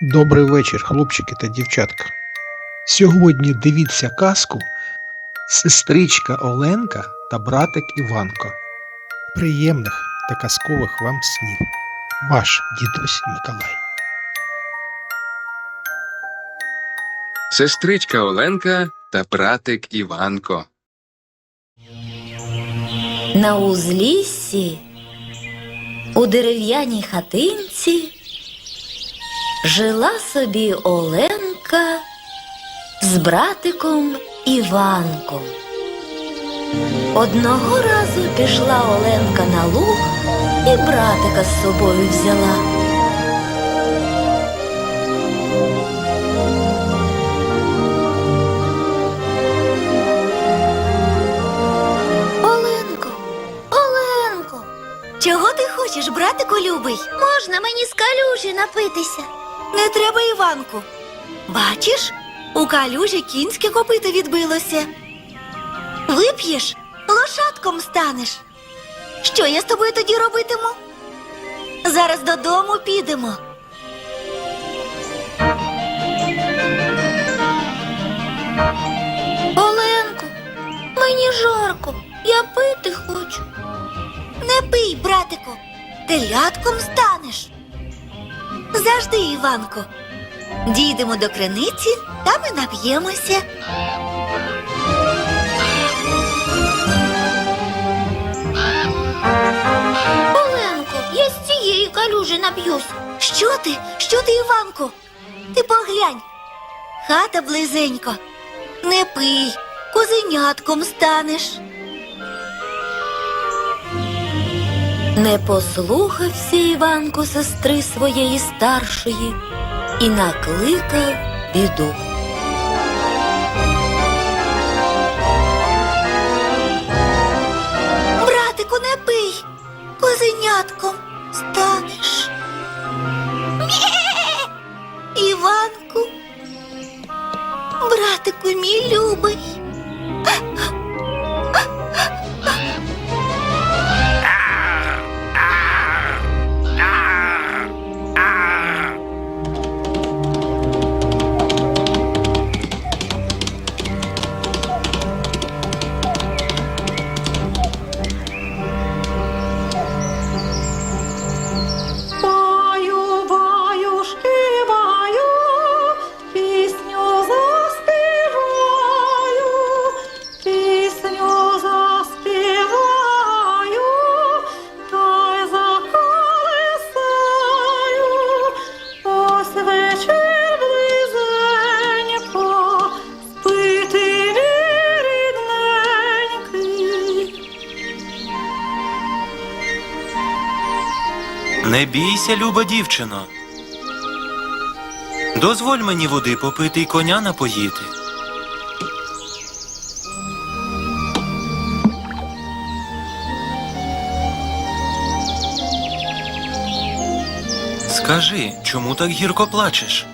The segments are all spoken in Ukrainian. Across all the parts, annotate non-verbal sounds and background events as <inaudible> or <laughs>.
Добрий вечір, хлопчики та дівчатка. Сьогодні дивіться казку Сестричка Оленка та братик Іванко. Приємних та казкових вам снів. Ваш дідусь Миколай. Сестричка Оленка та братик Іванко. На узліссі у дерев'яній хатинці жила собі Оленка з братиком Іванком. Одного разу пішла Оленка на луг і братика з собою взяла. Оленко, Оленко, чого ти хочеш, братику любий? Можна мені з калюжі напитися. Не треба, Іванку. Бачиш, у калюжі кінське копито відбилося. Вип'єш, лошадком станеш. Що я з тобою тоді робитиму? Зараз додому підемо. Оленко, мені жарко, я пити хочу. Не пий, братику, телятком станеш. Завжди, Іванко. Дійдемо до криниці, та ми нап'ємося. Оленко, я з цієї калюжі нап'юсь. Що ти? Що ти, Іванко? Ти поглянь. Хата близенько. Не пий, козенятком станеш. Не послухався Іванко сестри своєї старшої і накликав біду. Братику, не пий, козенятком Не бійся, люба дівчино. Дозволь мені води попити й коня напоїти. Скажи, чому так гірко плачеш?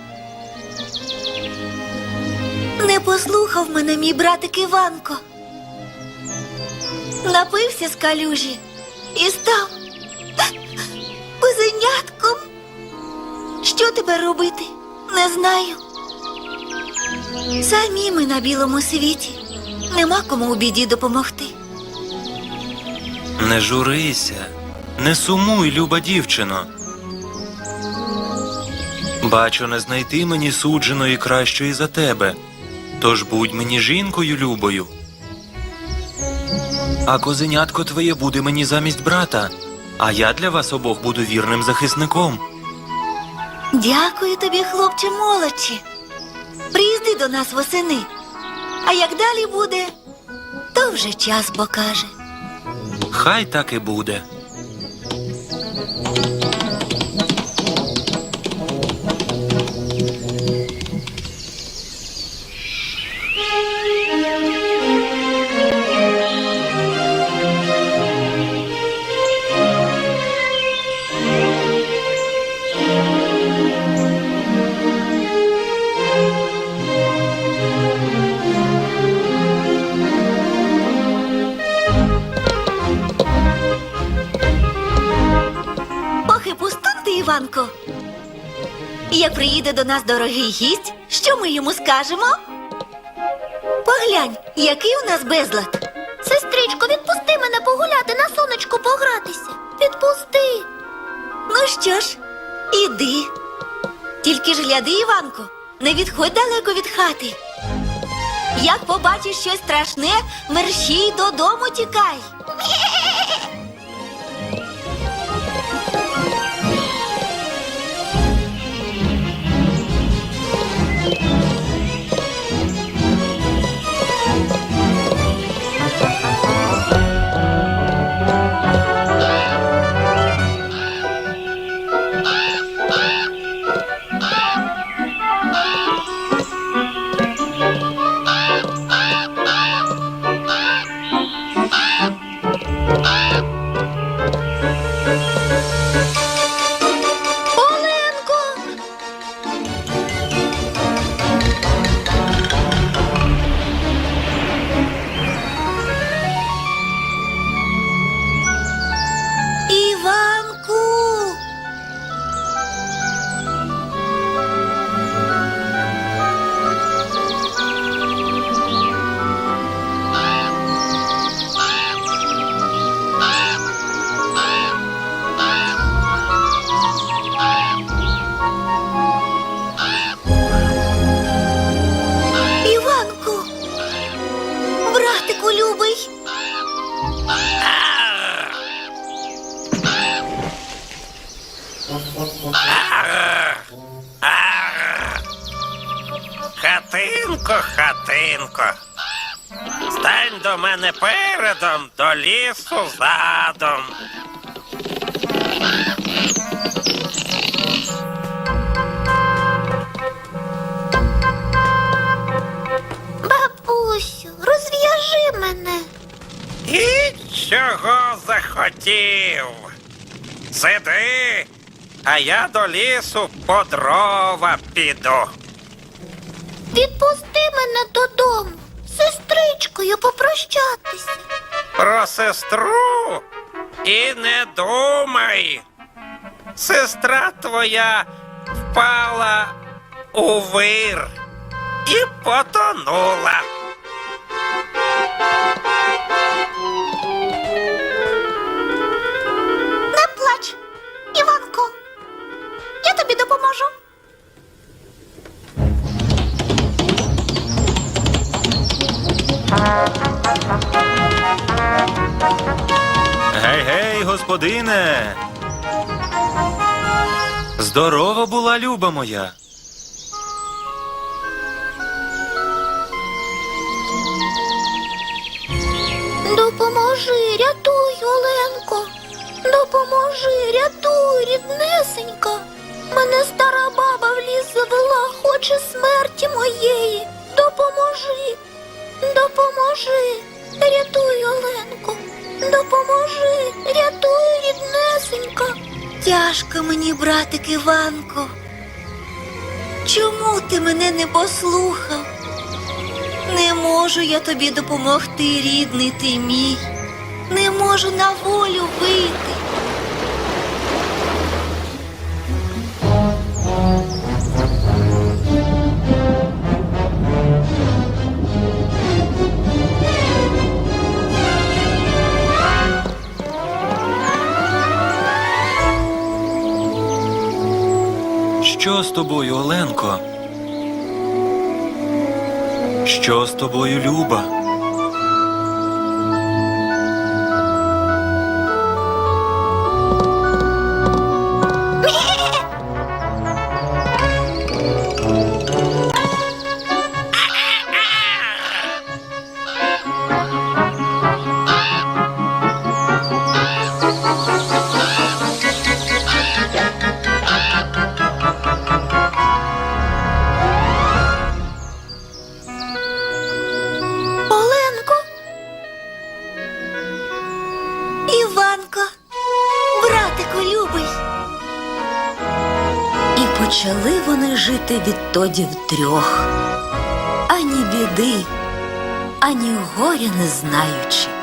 Не послухав мене мій братик Іванко. Напився з калюжі і став козенятком. Що тепер робити? Не знаю. Самі ми на білому світі. Нема кому у біді допомогти. Не журися, не сумуй, люба дівчино. Бачу, не знайти мені судженої кращої за тебе. Тож будь мені жінкою любою. А козенятко твоє буде мені замість брата, а я для вас обох буду вірним захисником. Дякую тобі, хлопче молодче. Приїзди до нас восени. А як далі буде, то вже час покаже. Хай так і буде. І як приїде до нас дорогий гість, що ми йому скажемо? Поглянь, який у нас безлад. Сестричко, відпусти мене погуляти на сонечку погратися. Відпусти. Ну що ж, іди. Тільки ж гляди, Іванко, не відходь далеко від хати. Як побачиш щось страшне, мерщій додому тікай. <laughs> Хатинко, хатинко. Стань до мене передом, до лісу задом. Бабусю, розв'яжи мене. І чого захотів? Сиди, а я до лісу по дрова піду. Відпусти мене додому, з сестричкою попрощатися. Про сестру і не думай. Сестра твоя впала у вир і потонула. Не плач, Іванко. Я тобі допоможу. Господине. Здорова була люба моя. Допоможи, рятуй, Оленко. Допоможи, рятуй, ріднесенька. Мене стара баба в ліс завела, хоче смерті моєї. Допоможи, допоможи, рятуй, Оленко. Допоможи, рятуй, ріднесенька. Тяжко мені, братик Іванко. Чому ти мене не послухав? Не можу я тобі допомогти, рідний ти мій. Не можу на волю вийти. З тобою, Оленко? Що з тобою, Люба? Почали вони жити відтоді втрьох, ані біди, ані горя не знаючи.